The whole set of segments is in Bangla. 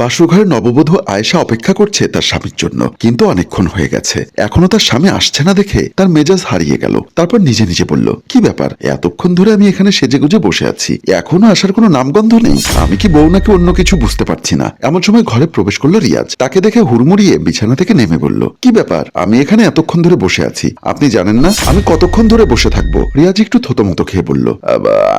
বাসুঘরের নববধূ আয়েশা অপেক্ষা করছে তার স্বামীর জন্য। কিন্তু অনেকক্ষণ হয়ে গেছে। এখনও তার স্বামী আসছে না দেখে তার মেজাজ হারিয়ে গেল। তারপর নিজে নিজে বলল, কি ব্যাপার? এতক্ষণ ধরে আমি এখানে সেজেগুজে বসে আছি। এখনও আসার কোনো নামগন্ধ নেই। আমি কি বউ নাকি অন্য কিছু বুঝতে পারছি না? এমন সময় ঘরে প্রবেশ করল রিয়াজ। তাকে দেখে হুড়মুড়িয়ে বিছানা থেকে নেমে বলল, কি ব্যাপার? আমি এখানে এতক্ষণ ধরে বসে আছি। আপনি জানেন না, আমি কতক্ষণ ধরে বসে থাকব? রিয়াজ একটু থতমতো খেয়ে বলল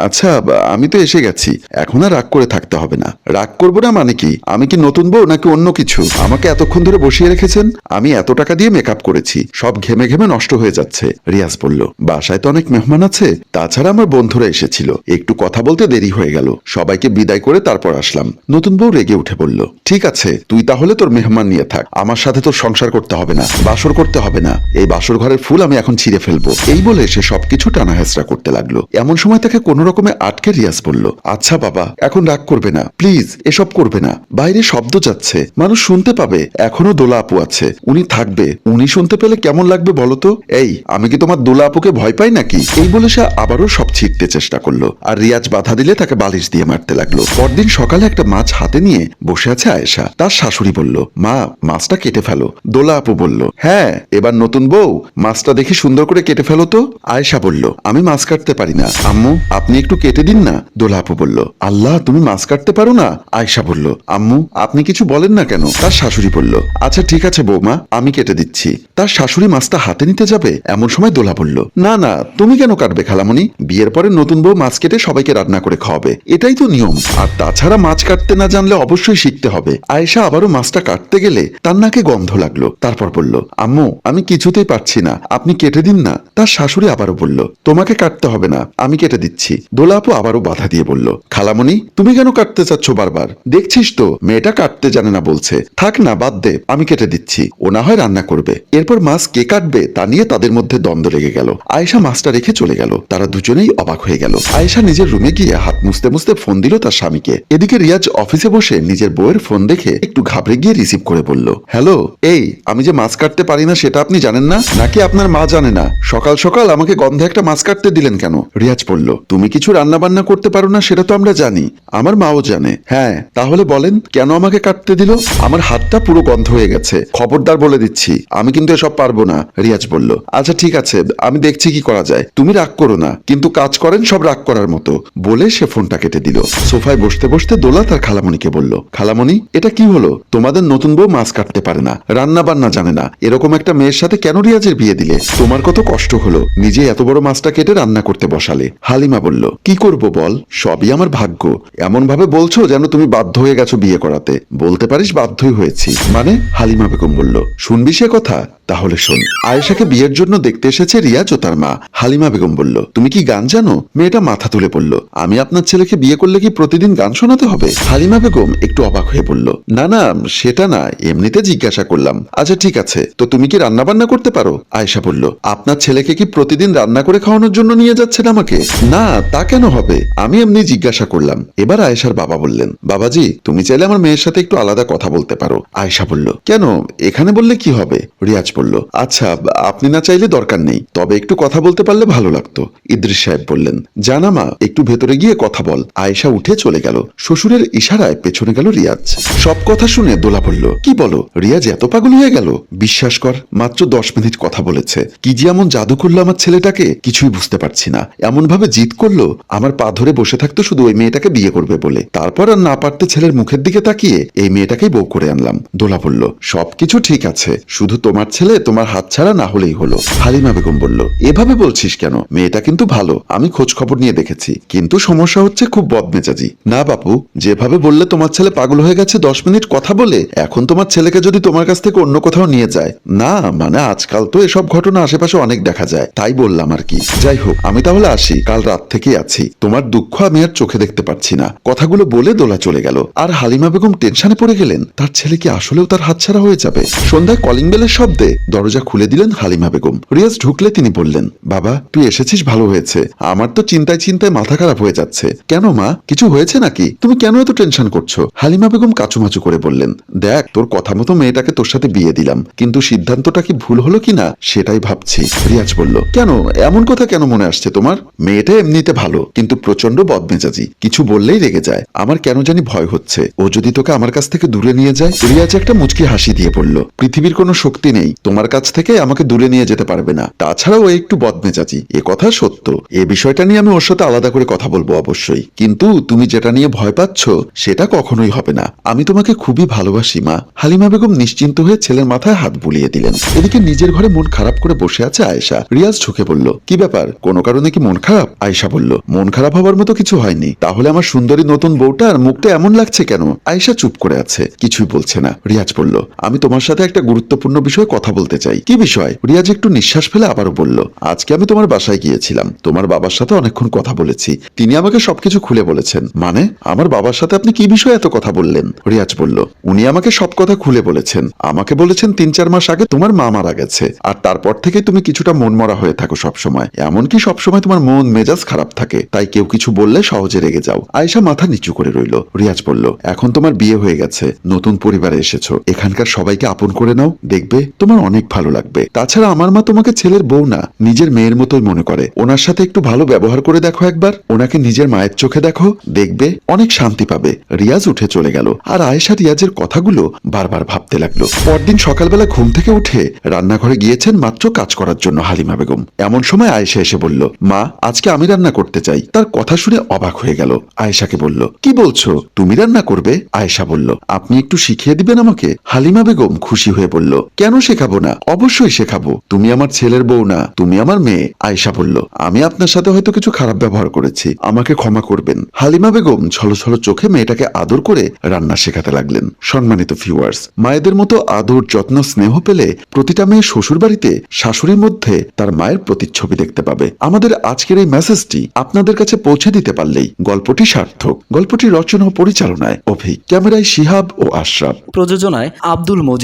আচ্ছা আমি তো এসে গেছি। এখন আর রাগ করে থাকতে হবে না। রাগ করব না মানে কি? আমি কি নতুন বউ নাকি অন্য কিছু? আমাকে এতক্ষণ ধরে বসিয়ে রেখেছেন? আমি এত টাকা দিয়ে মেকআপ করেছি। সব ঘেমে ঘেমে নষ্ট হয়ে যাচ্ছে, রিয়াজ বলল। বাসায় তো অনেক মেহমান আছে। তাছাড়া আমার বন্ধুরা এসেছিল। একটু কথা বলতে দেরি হয়ে গেল। সবাইকে বিদায় করে তারপর আসলাম। নতুন বউ রেগে উঠে বলল, ঠিক আছে, তুই তাহলে তোর মেহমান নিয়ে থাক। আমার সাথে তোর সংসার করতে হবে না, বাসর করতে হবে না। এই বাসর ঘরের ফুল আমি এখন ছিঁড়ে ফেলব। এই বলে সে সবকিছু টানা হেসরা করতে লাগল। এমন সময় তাকে কোনো রকমে আটকে রিয়াজ বলল আচ্ছা বাবা, এখন রাগ করবে না। প্লিজ, এসব করবে না। বাইরে শব্দ যাচ্ছে। মানুষ শুনতে পাবে, এখনও দোলা আপু আছে। উনি থাকবে। উনি শুনতে পেলে কেমন লাগবে বলো তো? এই, আমি কি তোমার দোলা আপুকে ভয় পাই নাকি? এই বলে সে আবারও সব ছিঁড়তে চেষ্টা করল। আর রিয়াজ বাধা দিলে তাকে বালিশ দিয়ে মারতে লাগল। পরদিন সকালে একটা মাছ হাতে নিয়ে বসে আছে আয়েশা। তার শাশুড়ি বলল, মা, মাছটা কেটে ফেলো। দোলা আপু বলল হ্যাঁ এবার নতুন বউ। মাছটা দেখি সুন্দর করে কেটে ফেলো তো? আয়েশা বলল, আমি মাছ কাটতে পারি না। আম্মু, আপনি একটু কেটে দিন না? দোলা আপু বলল, আল্লাহ, তুমি মাছ কাটতে পারো না? আয়েশা বলল, আম্মু আপনি কিছু বলেন না কেন? তার শাশুড়ি বলল আচ্ছা ঠিক আছে বৌমা, আমি কেটে দিচ্ছি। তার শাশুড়ি মাছটা হাতে নিতে যাবে? এমন সময় দোলা বলল, না না, তুমি কেন কাটবে খালামণি? বিয়ের পরে নতুন বউ মাছ কেটে সবাইকে রান্না করে খাওয়াবে। এটাই তো নিয়ম। আর তাছাড়া মাছ কাটতে না জানলে অবশ্যই শিখতে হবে। আয়েশা আবারও মাছটা কাটতে গেলে তার নাকে গন্ধ লাগল। তারপর বলল, আম্মু, আমি কিছুতেই পারছি না। আপনি কেটে দিন না। তার শাশুড়ি আবারও বলল, তোমাকে কাটতে হবে না, আমি কেটে দিচ্ছি। দোলা আপু আবারও বাধা দিয়ে বলল, খালামণি, তুমি কেন কাটতে চাচ্ছ বারবার? দেখছিস তো মেয়েটা কাটতে জানে না বলছে, থাক না, বাদ দে, আমি কেটে দিচ্ছি, ও না হয় রান্না করবে। এরপর মাছ কে কাটবে তা নিয়ে তাদের মধ্যে দ্বন্দ্ব লেগে গেল। আয়েশা মাছটা রেখে চলে গেল। তারা দুজনেই অবাক হয়ে গেল। আয়েশা নিজের রুমে গিয়ে হাত মুছতে মুছতে ফোন দিল তার স্বামীকে। এদিকে রিয়াজ অফিসে বসে নিজের বউয়ের ফোন দেখে একটু ঘাবড়ে গিয়ে রিসিভ করে বলল, হ্যালো, এই, আমি যে মাছ কাটতে পারি না সেটা আপনি জানেন না? নাকি আপনার মা জানে না? সকাল সকাল আমাকে গন্ধে একটা মাছ কাটতে দিলেন কেন? রিয়াজ বলল, তুমি কিছু রান্না বান্না করতে পারো না, সেটা তো আমরা জানি। আমার মাও জানে। হ্যাঁ তাহলে বলেন কেন আমাকে কাটতে দিল? আমার হাতটা পুরো গন্ধ হয়ে গেছে। খবরদার বলে দিচ্ছি। আমি কিন্তু এসব পারব না, রিয়াজ বলল। আচ্ছা ঠিক আছে, আমি দেখছি কি করা যায়। তুমি রাগ করো না, কিন্তু কাজ করেন সব রাগ করার মতো। বলে সে ফোনটা কেটে দিল। সোফায় বসতে বসতে দোলা তার খালামণিকে বলল, খালামণি, এটা কি হলো? তোমাদের নতুন বউ মাছ কাটতে পারে না রান্না বান্না জানে না। এরকম একটা মেয়ের সাথে কেন রিয়াজের বিয়ে দিলে? তোমার কত কষ্ট হলো, নিজে এত বড় মাছটা কেটে রান্না করতে বসালে। হালিমা বলল, কি করব বল? সবই আমার ভাগ্য। এমন ভাবে বলছো যেন তুমি বাধ্য হয়ে গেছো বিয়ে করাতে বলতে পারিস বাধ্যই হয়েছি। মানে হালিমা বেগম বলল, শুনবি সে কথা? তাহলে শোন। আয়েশাকে বিয়ের জন্য দেখতে এসেছে রিয়াজ ও তার মা। হালিমা বেগম বলল, তুমি কি গান জানো? মেয়েটা মাথা তুলে বলল, আমি আপনার ছেলেকে বিয়ে করলে কি প্রতিদিন গান শোনাতে হবে? হালিমা বেগম একটু অবাক হয়ে বলল, না না, সেটা না, এমনিতে জিজ্ঞাসা করলাম। আচ্ছা ঠিক আছে, তো তুমি কি রান্না বান্না করতে পারো? আয়েশা বলল, আপনার ছেলেকে কি প্রতিদিন রান্না করে খাওয়ানোর জন্য নিয়ে যাচ্ছেন আমাকে? না, তা কেন হবে? আমি এমনি জিজ্ঞাসা করলাম। এবার আয়েশার বাবা বললেন, বাবাজি, তুমি চাইলে আমার মেয়ের সাথে একটু আলাদা কথা বলতে পারো, আয়েশা বলল। কেন? এখানে বললে কি হবে? রিয়াজ বলল আচ্ছা আপনি না চাইলে দরকার নেই, তবে একটু কথা বলতে পারলে ভালো লাগতো, ইদ্রিস সাহেব বললেন। জানা মা, একটু ভেতরে গিয়ে কথা বল। আয়েশা উঠে চলে গেল, শ্বশুরের ইশারায় পেছনে গেল রিয়াজ। সব কথা শুনে দোলা বলল, কি বলো, রিয়াজ এত পাগল হয়ে গেল? বিশ্বাস কর, মাত্র দশ মিনিট কথা বলেছে। কি যে এমন জাদু করল আমার ছেলেটাকে, কিছুই বুঝতে পারছি না। এমন ভাবে জিত করল, আমার পা ধরে বসে থাকতো শুধু ওই মেয়েটাকে বিয়ে করবে বলে। তারপর আর না পারতে ছেলের মুখের দিকে তাকিয়ে এই মেয়েটাকেই বউ করে আনলাম। দোলা বলল, সবকিছু ঠিক আছে। শুধু তোমার ছেলে তোমার হাত ছাড়া না হলেই হলো। হালিমা বেগম বলল, এভাবে বলছিস কেন? মেয়েটা কিন্তু ভালো। আমি খোঁজ খবর নিয়ে দেখেছি। কিন্তু সমস্যা হচ্ছে খুব বদমেজাজি। না বাপু, যেভাবে বললে তোমার ছেলে পাগল হয়ে গেছে দশ মিনিট কথা বলে, এখন তোমার ছেলেকে যদি তোমার কাছ থেকে অন্য কোথাও নিয়ে যায়। না মানে আজকাল তো এসব ঘটনা আশেপাশে অনেক দেখা যায়। তাই বললাম আর কি। যাই হোক, আমি তাহলে আসি। কাল রাত থেকেই আছি। তোমার দুঃখ আমি আর চোখে দেখতে পাচ্ছি না। কথাগুলো বলে দোলা চলে গেল। আর হালিমা বেগম টেনশনে পড়ে গেলেন, তার ছেলে কি আসলেও তার হাতছাড়া হয়ে যাবে? সন্ধ্যায় কলিং বেলের শব্দে দরজা খুলে দিলেন হালিমা বেগম। রিয়াজ ঢুকলে তিনি বললেন, বাবা, তুই এসেছিস ভালো হয়েছে। আমার তো চিন্তায় চিন্তায় মাথা খারাপ হয়ে যাচ্ছে। কেন মা, কিছু হয়েছে নাকি? তুমি কেন এত টেনশন করছ? হালিমা বেগম কাচুমাচু করে বললেন, দেখ, তোর কথা মতো মেয়েটাকে তোর সাথে বিয়ে দিলাম। কিন্তু সিদ্ধান্তটা কি ভুল হলো কিনা, সেটাই ভাবছি। রিয়াজ বলল, কেন? এমন কথা কেন মনে আসছে তোমার? মেয়েটা এমনিতে ভালো, কিন্তু প্রচণ্ড বদমেজাজি। কিছু বললেই রেগে যায়। আমার কেন জানি ভয় হচ্ছে। ও যদি যদি তোকে আমার কাছ থেকে দূরে নিয়ে যায় রিয়াজ একটা মুচকি হাসি দিয়ে বলল পৃথিবীর কোনো শক্তি নেই, তোমার কাছ থেকে আমাকে দূরে নিয়ে যেতে পারবে না। তাছাড়াও ও একটু বদমেজাজি, এ কথা সত্য। এ বিষয়টা নিয়ে আমি ওর সাথে আলাদা করে কথা বলব অবশ্যই। কিন্তু তুমি যেটা নিয়ে ভয় পাচ্ছ, সেটা কখনোই হবে না। আমি তোমাকে খুবই ভালোবাসি, মা। হালিমা বেগম নিশ্চিন্ত হয়ে ছেলের মাথায় হাত বুলিয়ে দিলেন। এদিকে নিজের ঘরে মন খারাপ করে বসে আছে আয়েশা। রিয়াজ ঝুঁকে বলল কি ব্যাপার? কোনো কারণে কি মন খারাপ? আয়েশা বলল। মন খারাপ হবার মতো কিছু হয়নি। তাহলে আমার সুন্দরী নতুন বউটার মুখটা এমন লাগছে কেন? আয়েশা চুপ করে আছে। কিছুই বলছে না। রিয়াজ বলল, আমি তোমার সাথে একটা গুরুত্বপূর্ণ বিষয়ে কথা বলতে চাই। কি বিষয়? রিয়াজ একটু নিঃশ্বাস ফেলে আবারও বলল, আজকে আমি তোমার বাসায় গিয়েছিলাম। তোমার বাবার সাথে অনেকক্ষণ কথা বলেছি। তিনি আমাকে সবকিছু খুলে বলেছেন। মানে আমার বাবার সাথে আপনি কি বিষয়ে এত কথা বললেন? রিয়াজ বলল, উনি আমাকে সব কথা খুলে বলেছেন। আমাকে বলেছেন তিন চার মাস আগে তোমার মা মারা গেছে। আর তারপর থেকে তুমি কিছুটা মনমরা হয়ে থাকো সবসময়। এমনকি সবসময় তোমার মন মেজাজ খারাপ থাকে। তাই কেউ কিছু বললে সহজে রেগে যাও। আয়সা মাথা নিচু করে রইল। রিয়াজ বলল, এখন তোমার বিয়ে হয়ে গেছে, নতুন পরিবারে এসেছ, এখানকার সবাইকে আপন করে নাও, দেখবে তোমার অনেক ভালো লাগবে। তাছাড়া আমার মা তোমাকে ছেলের বউ না, নিজের মেয়ের মতোই মনে করে। ওনার সাথে একটু ভালো ব্যবহার করে দেখো একবার, ওনাকে নিজের মায়ের চোখে দেখো, দেখবে অনেক শান্তি পাবে। রিয়াজ উঠে চলে গেল, আর আয়েশা রিয়াজের কথাগুলো বারবার ভাবতে লাগল। পরদিন সকালবেলা ঘুম থেকে উঠে রান্নাঘরে গিয়েছেন মাত্র কাজ করার জন্য হালিমা বেগম। এমন সময় আয়েশা এসে বলল, মা, আজকে আমি রান্না করতে চাই। তার কথা শুনে অবাক হয়ে গেল। আয়েশাকে বলল, কি বলছো? তুমি রান্না করবে? আয়েশা বলল, আপনি একটু শিখিয়ে দিবেন আমাকে? হালিমা বেগম খুশি হয়ে বলল, কেন শেখাবো না? অবশ্যই শেখাবো। তুমি আমার ছেলের বউ না, তুমি আমার মেয়ে, আয়েশা বলল, আমি আপনার সাথে হয়তো কিছু খারাপ ব্যবহার করেছি, আমাকে ক্ষমা করবেন। হালিমা বেগম ছলো ছলো চোখে মেয়েটাকে আদর করে রান্না শেখাতে লাগলেন। সম্মানিত ভিউয়ার্স, মায়েদের মতো আদর, যত্ন, স্নেহ পেলে প্রতিটা মেয়ে শ্বশুর বাড়িতে শাশুড়ির মধ্যে তার মায়ের প্রতিচ্ছবি দেখতে পাবে। আমাদের আজকের এই মেসেজটি আপনাদের কাছে পৌঁছে দিতে পারলেই গল্পটি সার্থক গল্পটি রচনা ও পরিচালনায় অভি ক্যামেরায় শিহাব ও আশরাফ। প্রযোজনায় আব্দুল মজিদ।